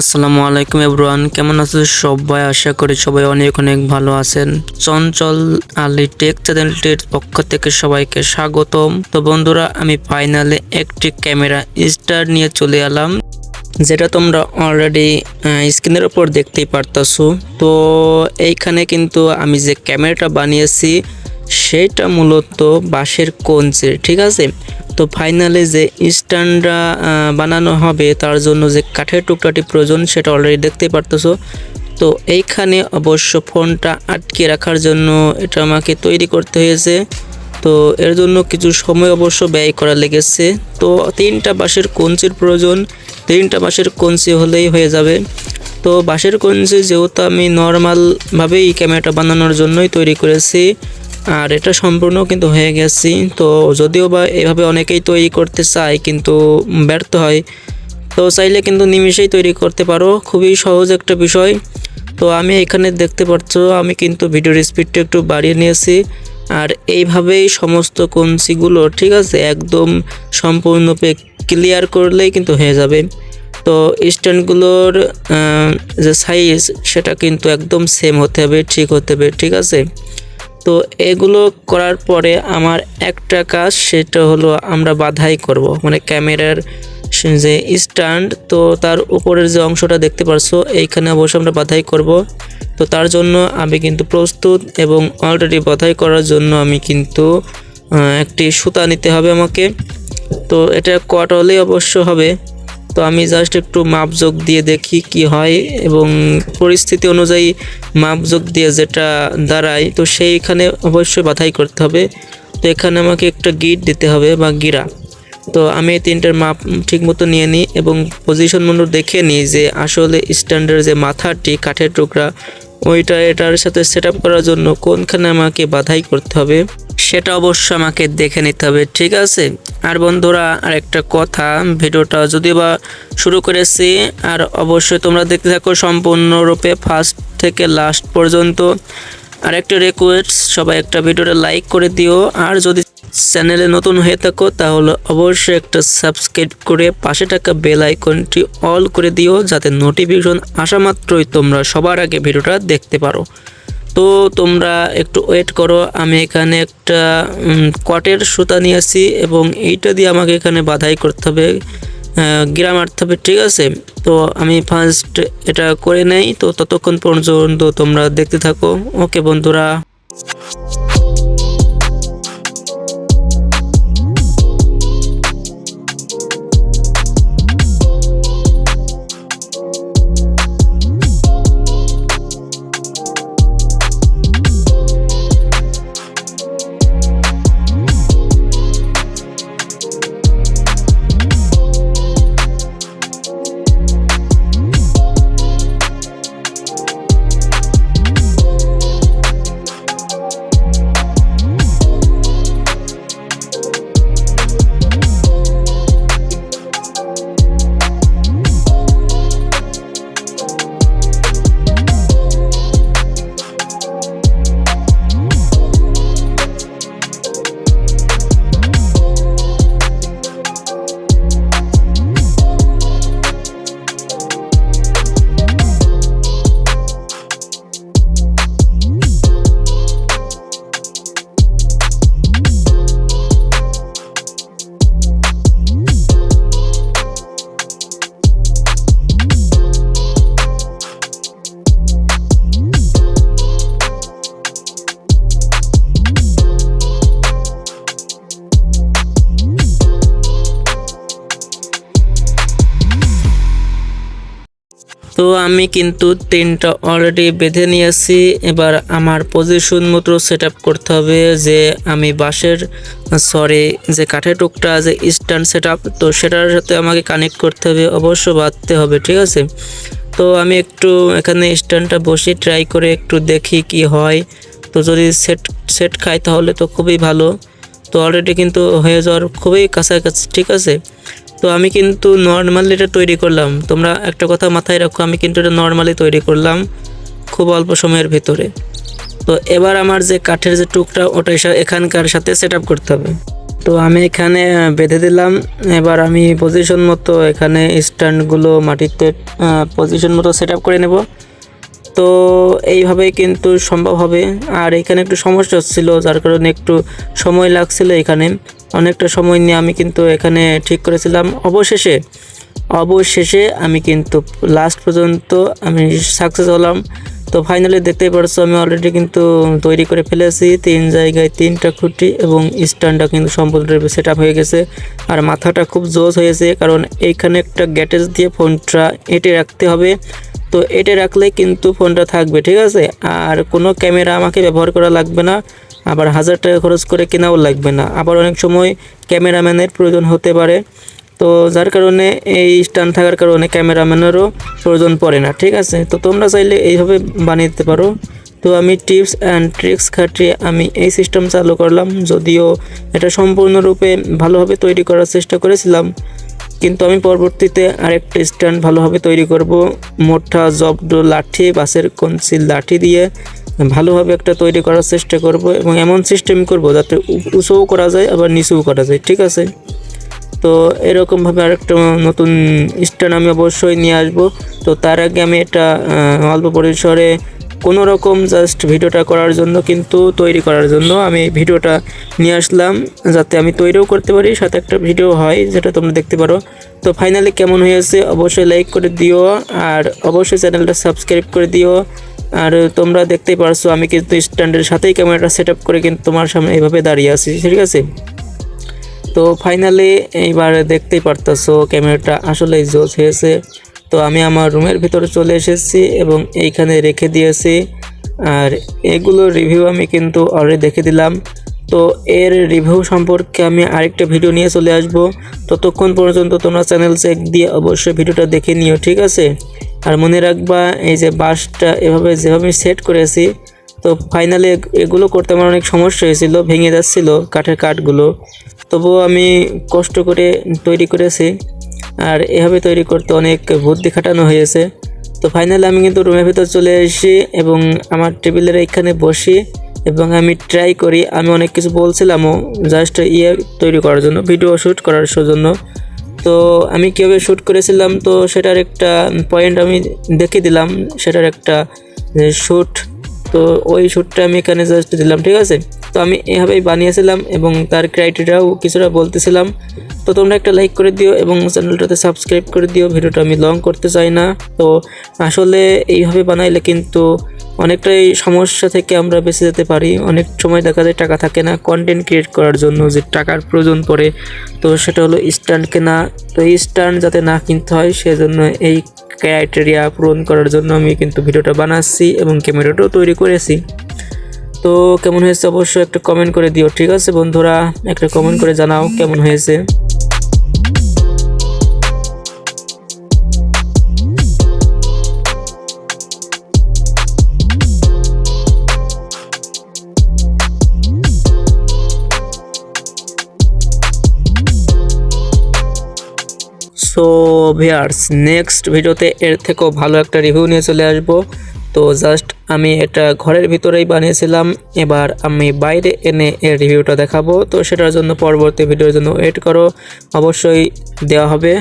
আসসালামু আলাইকুম এভরিওয়ান, কেমন আছো সবাই? আশা করি সবাই অনেক অনেক ভালো আছেন। চঞ্চল আলী টেক চ্যানেলটির পক্ষ থেকে সবাইকে স্বাগতম। তো বন্ধুরা, আমি ফাইনালে একটি ক্যামেরা স্টার নিয়ে চলে এলাম, যেটা তোমরা অলরেডি স্ক্রিনের উপর দেখতেই পারতাছো। তো এইখানে কিন্তু আমি যে ক্যামেরাটা বানিয়েছি সেটা মূলত বাঁশের কঞ্চির, ঠিক আছে? তো ফাইনালে যে স্ট্যান্ডটা বানানো হবে, তার জন্য যে কাঠের টুকরাটি প্রয়োজন, সেটা অলরেডি দেখতে পারতেছো। তো এইখানে অবশ্য ফোনটা আটকে রাখার জন্য এটা আমাকে তৈরি করতে হয়েছে। তো এর জন্য কিছু সময় অবশ্য ব্যয় করা লেগেছে। তো তিনটা বাঁশের কঞ্চির প্রয়োজন, তিনটা বাঁশের কঞ্চি হলেই হয়ে যাবে। তো বাঁশের কঞ্চি যেহেতু আমি নর্মালভাবেই ক্যামেরাটা বানানোর জন্যই তৈরি করেছি আর এটা সম্পূর্ণ কিন্তু হয়ে গেছি। তো যদিও বা এভাবে অনেকেই তৈরি করতে চায় কিন্তু ব্যর্থ হয়। তো চাইলে কিন্তু নিমিষেই তৈরি করতে পারো। খুবই সহজ একটা বিষয়। তো আমি এখানে দেখতে পাচ্ছ, আমি কিন্তু ভিডিওর স্পিডটা একটু বাড়িয়ে নিয়েছি। আর এইভাবেই সমস্ত কঞ্চিগুলো, ঠিক আছে, একদম সম্পূর্ণরূপে ক্লিয়ার করলেই কিন্তু হয়ে যাবে। তো স্ট্যান্ডগুলোর যে সাইজ সেটা কিন্তু একদম সেম হতে হবে, ঠিক হতে হবে, ঠিক আছে? তো এগুলো করার পরে আমার একটা কাজ, সেটা হলো আমরা বাধাই করব। মানে ক্যামেরার যে স্ট্যান্ড, তো তার উপরের যে অংশটা দেখতে পারছ, এইখানে অবশ্যই আমরা বাধাই করব। তো তার জন্য আমি কিন্তু প্রস্তুত এবং অলরেডি বাধাই করার জন্য আমি কিন্তু একটি সুতা নিতে হবে আমাকে। তো এটা কট হলেই অবশ্য হবে। তো আমি জাস্ট একটু মাপযোগ দিয়ে দেখি কি হয় এবং পরিস্থিতি অনুযায়ী মাপযোগ দিয়ে যেটা দাঁড়ায়, তো সেইখানে অবশ্যই বাধাই করতে হবে। তো এখানে আমাকে একটা গিট দিতে হবে বা গিরা। তো আমি তিনটার মাপ ঠিক মতো নিয়ে নিই এবং পজিশন মতো দেখে নিই যে আসলে স্ট্যান্ডার্ড যে মাথাটি, কাঠের টুকরা, ওইটা, এটার সাথে সেট করার জন্য কোনখানে আমাকে বাধাই করতে হবে। সেটা অবশ্য আমাকে দেখে নিতে হবে, ঠিক আছে? আর বন্ধুরা আর একটা কথা, ভিডিওটা যদি বা শুরু করেছি, আর অবশ্যই তোমরা দেখতে থাকো সম্পূর্ণরূপে ফার্স্ট থেকে লাস্ট পর্যন্ত। আর একটা রিকোয়েস্ট সবাই একটা ভিডিওটা লাইক করে দিও, আর যদি চ্যানেলে নতুন হয়ে থাকো, তাহলে অবশ্যই একটা সাবস্ক্রাইব করে পাশে থাকা বেল আইকনটি অল করে দিও, যাতে নোটিফিকেশন আসা মাত্রই তোমরা সবার আগে ভিডিওটা দেখতে পারো। তো তোমরা একটু ওয়েট করো, আমি এখানে একটা কটের সুতা নিয়ে আসি এবং এইটা দিয়ে আমাকে এখানে বাধাই করতে হবে গ্রাম মারতে হবে, ঠিক আছে? তো আমি ফার্স্ট এটা করে নেই, তো ততক্ষণ পর্যন্ত তোমরা দেখতে থাকো। ওকে বন্ধুরা। তো আমি কিন্তু তিনটা অলরেডি বেঁধে নিয়েছি। এবার আমার পজিশন মতো সেট করতে হবে যে আমি বাঁশের সরি যে কাঠের টুকটা, যে স্ট্যান্ড সেট তো সেটার সাথে আমাকে কানেক্ট করতে হবে, অবশ্য বাঁধতে হবে, ঠিক আছে? তো আমি একটু এখানে স্ট্যান্ডটা বসে ট্রাই করে একটু দেখি কি হয়। তো যদি সেট সেট খাই তাহলে তো খুবই ভালো। তো অলরেডি কিন্তু হয়ে যাওয়ার খুবই কাছাকাছি, ঠিক আছে? তো আমি কিন্তু নর্মালি এটা তৈরি করলাম। তোমরা একটা কথা মাথায় রাখো, আমি কিন্তু এটা নর্মালি তৈরি করলাম খুব অল্প সময়ের ভিতরে। তো এবার আমার যে কাঠের যে টুকটা ওটা এখানকার সাথে সেট করতে হবে। তো আমি এখানে বেঁধে দিলাম। এবার আমি পজিশন মতো এখানে স্ট্যান্ডগুলো মাটিতে পজিশন মতো সেট করে নেব। তো এইভাবেই কিন্তু সম্ভব হবে। আর এখানে একটু সমস্যা হচ্ছিল, যার কারণে একটু সময় লাগছিল এখানে। অনেকটা সময় নিয়ে আমি কিন্তু এখানে ঠিক করেছিলাম। অবশেষে অবশেষে আমি কিন্তু লাস্ট পর্যন্ত আমি সাকসেস হলাম। তো ফাইনালি দেখতেই পারছ, আমি অলরেডি কিন্তু তৈরি করে ফেলেছি। তিন জায়গায় তিনটা খুঁটি এবং স্ট্যান্ডটা কিন্তু সম্পূর্ণরূপে সেট হয়ে গেছে। আর মাথাটা খুব জোস হয়েছে, কারণ এইখানে একটা গ্যাটেজ দিয়ে ফোনটা এঁটে রাখতে হবে। তো এটা রাখলে কিন্তু ফোনটা থাকবে, ঠিক আছে? আর কোনো ক্যামেরা আমাকে ব্যবহার করা লাগবে না। আবার হাজার টাকা খরচ করে কেনাও লাগবে না। আবার অনেক সময় ক্যামেরাম্যানের প্রয়োজন হতে পারে। তো যার কারণে এই স্ট্যান্ড থাকার কারণে ক্যামেরাম্যানেরও প্রয়োজন পড়ে না, ঠিক আছে? তো তোমরা চাইলে এইভাবে বানিয়ে দিতে পারো। তো আমি টিপস অ্যান্ড ট্রিক্স খাটিয়ে আমি এই সিস্টেম চালু করলাম। যদিও এটা সম্পূর্ণরূপে ভালোভাবে তৈরি করার চেষ্টা করেছিলাম, কিন্তু আমি পরবর্তীতে আরেকটা স্ট্যান্ড ভালোভাবে তৈরি করব। মোটা জব্দ লাঠি বাসের কনসিল লাঠি দিয়ে। ভালোভাবে একটা তৈরি করার চেষ্টা করব এবং এমন সিস্টেম করব যাতে উঁচুও করা যায়, আবার নিচুও করা যায়, ঠিক আছে? তো এরকমভাবে আরেকটা নতুন স্ট্যান্ড আমি অবশ্যই নিয়ে আসব। তো তার আগে আমি এটা অল্প পরিসরে কোনো রকম জাস্ট ভিডিওটা করার জন্য কিন্তু তৈরি করার জন্য আমি ভিডিওটা নিয়ে আসলাম, যাতে আমি তৈরিও করতে পারি, সাথে একটা ভিডিও হয় যেটা তোমরা দেখতে পারো। তো ফাইনালি কেমন হয়েছে, অবশ্যই লাইক করে দিও, আর অবশ্যই চ্যানেলটা সাবস্ক্রাইব করে দিও। আর তোমরা দেখতেই পারছ, আমি কিন্তু স্ট্যান্ডের সাথেই ক্যামেরাটা সেট করে কিন্তু তোমার সামনে এইভাবে দাঁড়িয়ে আছি, ঠিক আছে? তো ফাইনালি এইবার দেখতেই পারতাছো ক্যামেরাটা আসলেই জোস হয়েছে। তো আমি আমার রুমের ভিতরে চলে এসেছি এবং এইখানে রেখে দিয়েছি। আর এগুলোর রিভিউ আমি কিন্তু অলরেডি দেখে দিলাম। তো এর রিভিউ সম্পর্কে আমি আরেকটা ভিডিও নিয়ে চলে আসব। ততক্ষণ পর্যন্ত তোমরা চ্যানেল চেক দিয়ে অবশ্যই ভিডিওটা দেখে নিও, ঠিক আছে? আর মনে রাখবা, এই যে বাসটা এভাবে যেভাবে সেট করেছি, তো ফাইনালি এগুলো করতে আমার অনেক সমস্যা হয়েছিল, ভেঙে যাচ্ছিল কাঠের কাঠগুলো। তবুও আমি কষ্ট করে তৈরি করেছি, আর এভাবে তৈরি করতে অনেক বুদ্ধি খাটানো হয়েছে। তো ফাইনালি আমি কিন্তু রুমের ভিতর চলে এসেছি এবং আমার টেবিলের এখানে বসি এবং আমি ট্রাই করি। আমি অনেক কিছু বলছিলামও জাস্ট ইয়ে তৈরি করার জন্য ভিডিও শ্যুট করার জন্য। তো আমি কীভাবে শ্যুট করেছিলাম, তো সেটার একটা পয়েন্ট আমি দেখে দিলাম, সেটার একটা শ্যুট তো ওই শ্যুটটা আমি এখানে জাস্ট দিলাম, ঠিক আছে? তো আমি এভাবেই বানিয়েছিলাম এবং তার ক্রাইটেরিয়াও কিছুটা বলতেছিলাম। তো তোমরা একটা লাইক করে দিও এবং চ্যানেলটাতে সাবস্ক্রাইব করে দিও, ভিডিওটা আমি লং করতে চাই না। তো আসলে এইভাবে বানাইলে কিন্তু অনেকটাই সমস্যা থেকে আমরা বেঁচে যেতে পারি। অনেক সময় দেখা যায় টাকা থাকে না কন্টেন্ট ক্রিয়েট করার জন্য যে টাকার প্রয়োজন পড়ে। তো সেটা হলো স্ট্যান্ড কেনা। তো এই স্ট্যান্ড যাতে না কিনতে হয় সেজন্য এই ক্রাইটেরিয়া পূরণ করার জন্য আমি কিন্তু ভিডিওটা বানাচ্ছি এবং ক্যামেরাটাও তৈরি করেছি। তো কেমন হয়েছে অবশ্যই একটা কমেন্ট করে দিও। ঠিক আছে বন্ধুরা, একটা কমেন্ট করে জানাও কেমন হয়েছে। সো ভিয়ার্স নেক্সট ভিডিওতে এর থেকেও ভালো একটা রিভিউ নিয়ে চলে আসব। তো জাস্ট আমি এটা ঘরের ভিতরেই বানিয়েছিলাম, এবার আমি বাইরে এনে এর রিভিউটা দেখাবো। তো সেটার জন্য পরবর্তী ভিডিওর জন্য ওয়েট করো, অবশ্যই দেওয়া হবে।